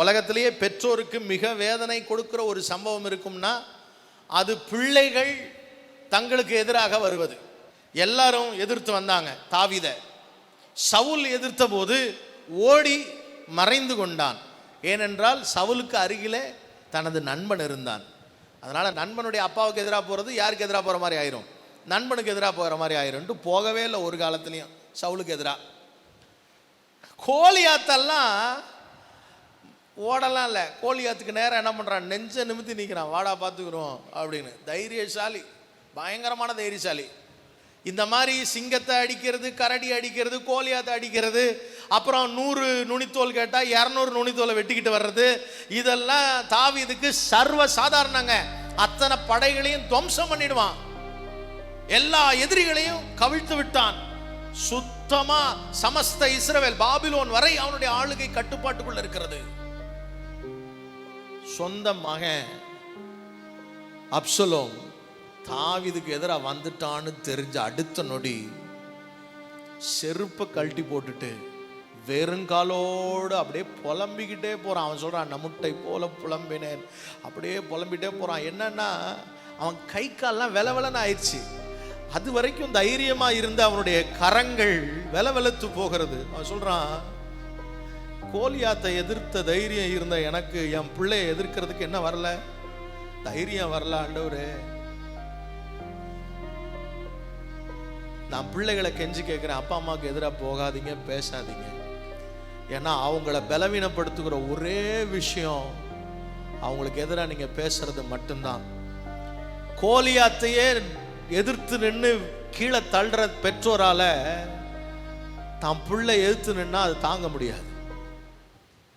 உலகத்திலேயே பெற்றோருக்கு மிக வேதனை கொடுக்குற ஒரு சம்பவம் இருக்கும்னா அது பிள்ளைகள் தங்களுக்கு எதிராக வருவது. எல்லாரும் எதிர்த்து வந்தாங்க தாவித. சவுல் எதிர்த்த போது ஓடி மறைந்து கொண்டான். ஏனென்றால் சவுலுக்கு அருகிலே தனது நண்பன் இருந்தான். அதனால் நண்பனுடைய அப்பாவுக்கு எதிராக போகிறது யாருக்கு எதிராக போகிற மாதிரி ஆயிரும்? நண்பனுக்கு எதிராக போகிற மாதிரி ஆயிரும்ட்டு போகவே இல்லை ஒரு காலத்துலேயும் சவுலுக்கு எதிராக கோலியாத்தெல்லாம் ஓடலாம் இல்லை. கோழியாத்துக்கு நேரம் என்ன பண்ணுறான் நெஞ்ச நிமித்தி நிற்கிறான் வாடா பார்த்துக்குறோம் அப்படின்னு. தைரியசாலி. பயங்கரமான தைரியசாலி. இந்த மாதிரி சிங்கத்தை அடிக்கிறது கரடி அடிக்கிறது கோழியாத்தை அடிக்கிறது அப்புறம் நூறு நுனித்தோல் கேட்டால் இரநூறு நுனித்தோலை வெட்டிக்கிட்டு வர்றது இதெல்லாம் தாவீதுக்கு சர்வ சாதாரணங்க அத்தனை படைகளையும் துவம்சம் பண்ணிடுவான். எல்லா எதிரிகளையும் கவிழ்த்து விட்டான். சுத்தமா சமஸ்த இஸ்ரவேல் பாபிலோன் வரை அவனுடைய ஆளுகை கட்டுப்பாட்டுக்குள்ள இருக்கிறது. சொந்த மகன் அப்சலோம் தாவிதுக்கு எதிராக வந்துட்டான்னு தெரிஞ்ச அடுத்த நொடி செருப்பை கழட்டி போட்டுட்டு வெறுங்காலோடு அப்படியே புலம்பிக்கிட்டே போகிறான் அவன் சொல்கிறான் நமுட்டை போல புலம்பினேன். அப்படியே புலம்பிட்டே போகிறான் என்னன்னா அவன் கை கால்லாம் வெல வெலன்னு ஆயிடுச்சு. அது வரைக்கும் தைரியமாக இருந்த அவனுடைய கரங்கள் வெல வெலத்து போகிறது. அவன் சொல்கிறான் கோலியாத்தை எதிர்த்த தைரியம் இருந்த எனக்கு என் பிள்ளைய எதிர்க்கிறதுக்கு என்ன வரல? தைரியம் வரல ஆண்டவரே. நான் பிள்ளைகளை கெஞ்சி கேட்குறேன் அப்பா அம்மாவுக்கு எதிராக போகாதீங்க பேசாதீங்க. ஏன்னா அவங்கள பலவீனப்படுத்துகிற ஒரே விஷயம் அவங்களுக்கு எதிராக நீங்கள் பேசுறது மட்டும்தான். கோலியாத்தையே எதிர்த்து நின்று கீழே தள்ளுற பெற்றோரால தான் பிள்ளை எதிர்த்து நின்னா அது தாங்க முடியாது.